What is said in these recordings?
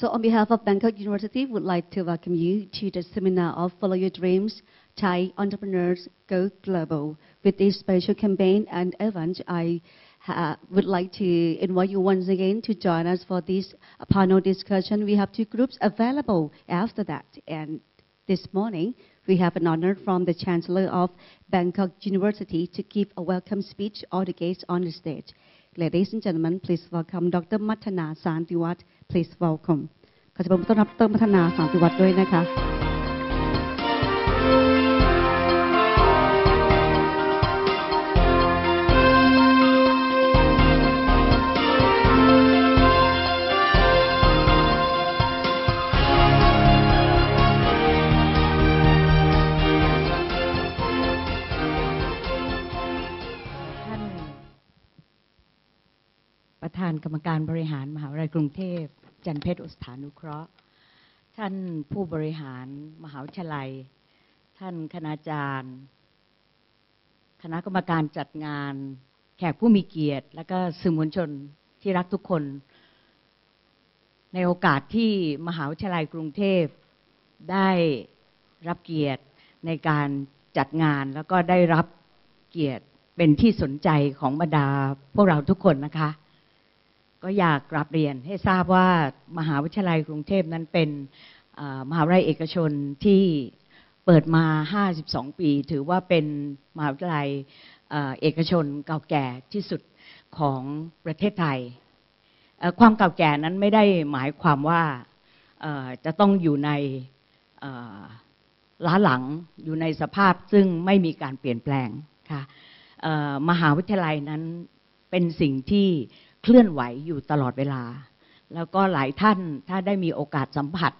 So on behalf of Bangkok University, we would like to welcome you to the seminar of Follow Your Dreams, Thai Entrepreneurs Go Global. With this special campaign and event, I uh, would like to invite you once again to join us for this panel discussion. We have two groups available after that. And this morning, we have an honor from the Chancellor of Bangkok University to give a welcome speech all the guests on the stage. Ladies and gentlemen, please welcome Dr. Matana Santiwat. Please welcome. ขอจะต้อนรับดรมัทนาสานติวัฒน์ด้วยนะคะ กรรมการบริหารมหาวิทยาลัยกรุงเทพ จันเพชรอุสถานุเคราะห์ ท่านผู้บริหารมหาวิทยาลัย ท่านคณาจารย์ คณะกรรมการจัดงาน แขกผู้มีเกียรติ และก็สื่อมวลชนที่รักทุกคน ในโอกาสที่มหาวิทยาลัยกรุงเทพได้รับเกียรติในการจัดงานแล้วก็ได้รับเกียรติเป็นที่สนใจของบรรดาพวกเราทุกคนนะคะ ก็อยากกราบเรียนให้ทราบว่ามหาวิทยาลัยกรุงเทพนั้นเป็นมหาวิทยาลัยเอกชนที่เปิดมา 52 ปี ถือว่าเป็นมหาวิทยาลัยเอกชนเก่าแก่ที่สุดของประเทศไทย ความเก่าแก่นั้นไม่ได้หมายความว่าจะต้องอยู่ในล้าหลังอยู่ในสภาพซึ่งไม่มีการเปลี่ยนแปลงค่ะมหาวิทยาลัยนั้นเป็นสิ่งที่ เคลื่อนไหวอยู่ตลอดเวลา แล้วก็หลายท่านถ้าได้มีโอกาสสัมผัส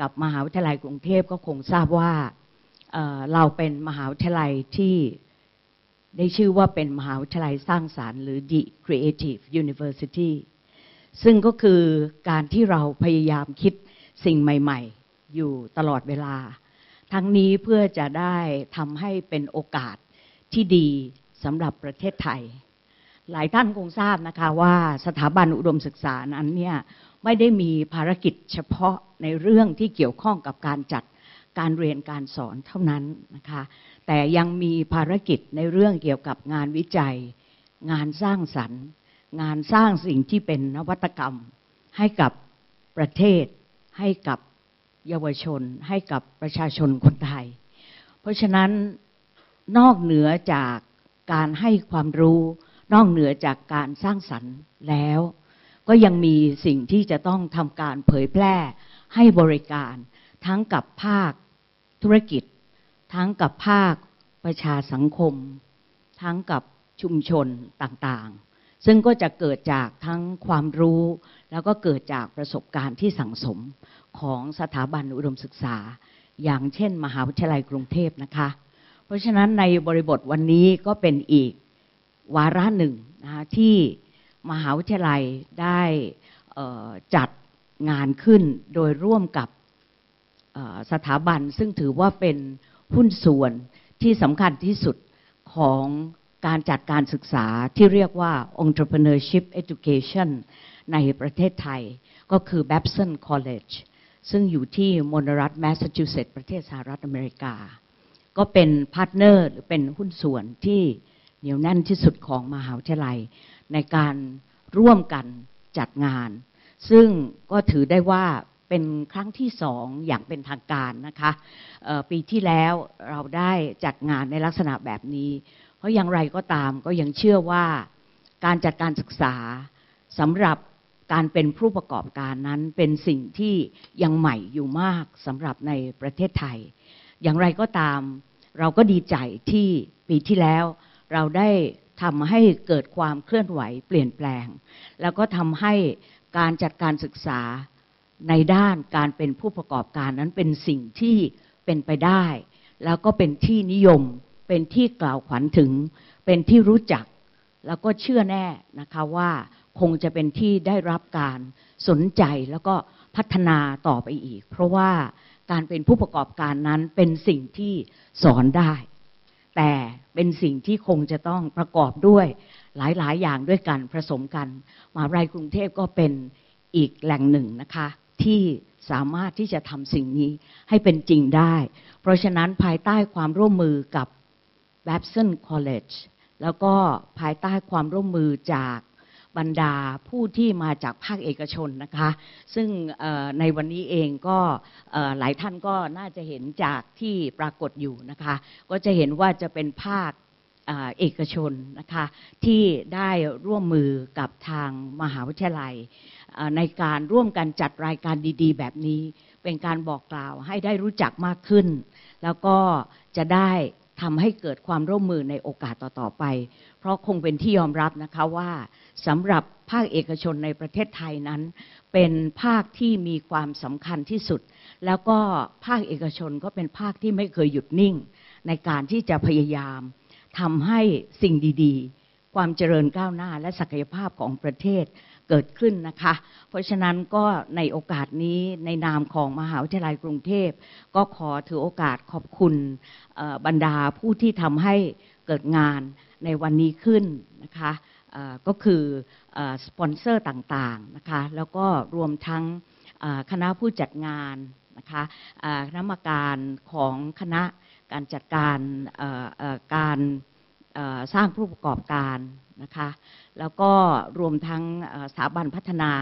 กับมหาวิทยาลัยกรุงเทพก็คงทราบว่าเเราเป็นมหาวิทยาลัยที่ได้ชื่อว่าเป็นมหาวิทยาลัยสร้างสารรค์หรือ The Creative University ซึ่งก็คือการที่เราพยายามคิดสิ่งใหม่ ๆ อยู่ตลอดเวลา ทั้งนี้เพื่อจะได้ทำให้เป็นโอกาสที่ดีสำหรับประเทศไทย หลายท่านคงทราบนะคะว่าสถาบันอุดมศึกษานั้นเนี่ยไม่ได้มีภารกิจเฉพาะในเรื่องที่เกี่ยวข้องกับการจัดการเรียนการสอนเท่านั้นนะคะแต่ยังมีภารกิจในเรื่องเกี่ยวกับงานวิจัย งานสร้างสรรค์ งานสร้างสิ่งที่เป็นนวัตกรรม ให้กับประเทศ ให้กับเยาวชน ให้กับประชาชนคนไทย เพราะฉะนั้นนอกเหนือจากการให้ความรู้ นอกเหนือจากการสร้างสรรค์แล้ว ก็ยังมีสิ่งที่จะต้องทำการเผยแพร่ให้บริการทั้งกับภาคธุรกิจ ทั้งกับภาคประชาสังคม ทั้งกับชุมชนต่างๆ ซึ่งก็จะเกิดจากทั้งความรู้ แล้วก็เกิดจากประสบการณ์ที่สั่งสมของสถาบันอุดมศึกษา อย่างเช่น มหาวิทยาลัยกรุงเทพนะคะ เพราะฉะนั้นในบริบทวันนี้ก็เป็นอีก วาระหนึ่งนะคะที่มหาวิทยาลัยได้จัดงานขึ้นโดยร่วมกับสถาบัน ซึ่งถือว่าเป็นหุ้นส่วนที่สำคัญที่สุดของการจัดการศึกษาที่เรียกว่า entrepreneurship education ในประเทศไทย ก็คือ Babson College ซึ่งอยู่ที่มณรัฐแมสซาชูเซตส์ประเทศสหรัฐอเมริกา ก็เป็นพาร์ทเนอร์หรือเป็นหุ้นส่วนที่ เหนียวแน่นที่สุดของมหาวิทยาลัย ในการร่วมกันจัดงาน ซึ่งก็ถือได้ว่าเป็นครั้งที่สองอย่างเป็นทางการนะคะปีที่แล้วเราได้จัดงานในลักษณะแบบนี้ เพราะอย่างไรก็ตามก็ยังเชื่อว่าการจัดการศึกษาสำหรับการเป็นผู้ประกอบการนั้นเป็นสิ่งที่ยังใหม่อยู่มากสำหรับในประเทศไทย อย่างไรก็ตามเราก็ดีใจที่ปีที่แล้ว เราได้ทำให้เกิดความเคลื่อนไหวเปลี่ยนแปลง แล้วก็ทำให้การจัดการศึกษาในด้านการเป็นผู้ประกอบการนั้นเป็นสิ่งที่เป็นไปได้ แล้วก็เป็นที่นิยม เป็นที่กล่าวขวัญถึง เป็นที่รู้จัก แล้วก็เชื่อแน่นะคะว่าคงจะเป็นที่ได้รับการสนใจแล้วก็พัฒนาต่อไปอีก เพราะว่าการเป็นผู้ประกอบการนั้นเป็นสิ่งที่สอนได้ แต่เป็นสิ่งที่คงจะต้องประกอบด้วยหลาย ๆ อย่างด้วยกันผสมกันมหาวิทยาลัยกรุงเทพก็เป็นอีกแหล่งหนึ่งนะคะ ที่สามารถที่จะทำสิ่งนี้ให้เป็นจริงได้ เพราะฉะนั้นภายใต้ความร่วมมือกับ Babson College แล้วก็ภายใต้ความร่วมมือจาก บรรดาผู้ที่มาจากภาคเอกชนนะคะ ซึ่งในวันนี้เองก็หลายท่านก็น่าจะเห็นจากที่ปรากฏอยู่นะคะ ก็จะเห็นว่าจะเป็นภาคเอกชนนะคะที่ได้ร่วมมือกับทางมหาวิทยาลัย ในการร่วมกันจัดรายการดีๆ แบบนี้ เป็นการบอกกล่าวให้ได้รู้จักมากขึ้น แล้วก็จะได้ ทำให้เกิดความร่วมมือในโอกาสต่อๆไป เพราะคงเป็นที่ยอมรับนะคะว่าสำหรับภาคเอกชนในประเทศไทยนั้น เป็นภาคที่มีความสำคัญที่สุด แล้วก็ภาคเอกชนก็เป็นภาคที่ไม่เคยหยุดนิ่ง ในการที่จะพยายามทำให้สิ่งดี ๆ ความเจริญก้าวหน้าและศักยภาพของประเทศ เกิดขึ้นนะคะ เพราะฉะนั้นก็ในโอกาสนี้ในนามของมหาวิทยาลัยกรุงเทพ ก็ขอถือโอกาสขอบคุณบรรดาผู้ที่ทำให้เกิดงานในวันนี้ขึ้นนะคะก็คือสปอนเซอร์ต่างๆนะคะแล้วก็รวมทั้งคณะผู้จัดงานนะคะคณะกรรมการของคณะการจัดการการ สร้างผู้ประกอบการนะคะแล้วก็รวมทั้งสถาบันพัฒนา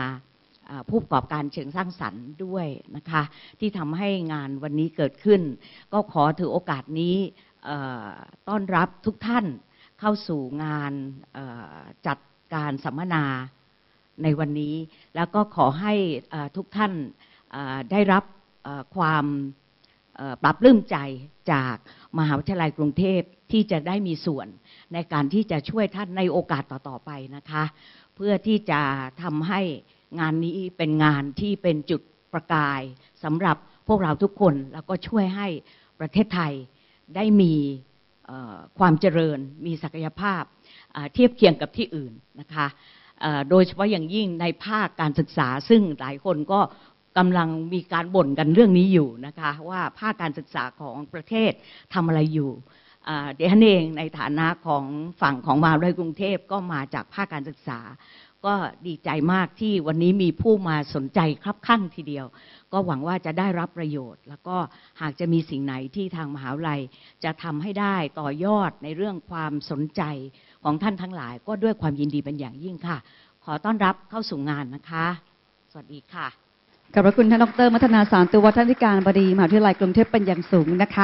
ผู้ประกอบการเชิงสร้างสรรค์ด้วยนะคะที่ทำให้งานวันนี้เกิดขึ้น ก็ขอถือโอกาสนี้ต้อนรับทุกท่านเข้าสู่งานจัดการสัมมนาในวันนี้ แล้วก็ขอให้ทุกท่านได้รับความ ปรับปลื้มใจจากมหาวิทยาลัยกรุงเทพที่จะได้มีส่วนในการที่จะช่วยท่านในโอกาสต่อๆไปนะคะ เพื่อที่จะทำให้งานนี้เป็นงานที่เป็นจุดประกายสำหรับพวกเราทุกคนแล้วก็ช่วยให้ประเทศไทยได้มีความเจริญมีศักยภาพเทียบเคียงกับที่อื่นนะคะโดยเฉพาะอย่างยิ่งในภาคการศึกษาซึ่งหลายคนก็ กำลังมีการบ่นกันเรื่องนี้อยู่นะคะว่าภาคการศึกษาของประเทศทำอะไรอยู่เดี๋ยวฉันเองในฐานะของฝั่งของมหาวิทยาลัยกรุงเทพก็มาจากภาคการศึกษา ก็ดีใจมากที่วันนี้มีผู้มาสนใจครับข้างทีเดียว ก็หวังว่าจะได้รับประโยชน์ แล้วก็หากจะมีสิ่งไหนที่ทางมหาวิทยาลัยจะทำให้ได้ต่อยอดในเรื่องความสนใจของท่านทั้งหลาย ก็ด้วยความยินดีเป็นอย่างยิ่งค่ะ ขอต้อนรับเข้าสู่งานนะคะ สวัสดีค่ะ ขอบพระคุณท่านดรมัฒนาสารตัววัฒนธิการบดีมหาวิทยาลัยกรุงเทพเป็นอย่างสูงนะคะ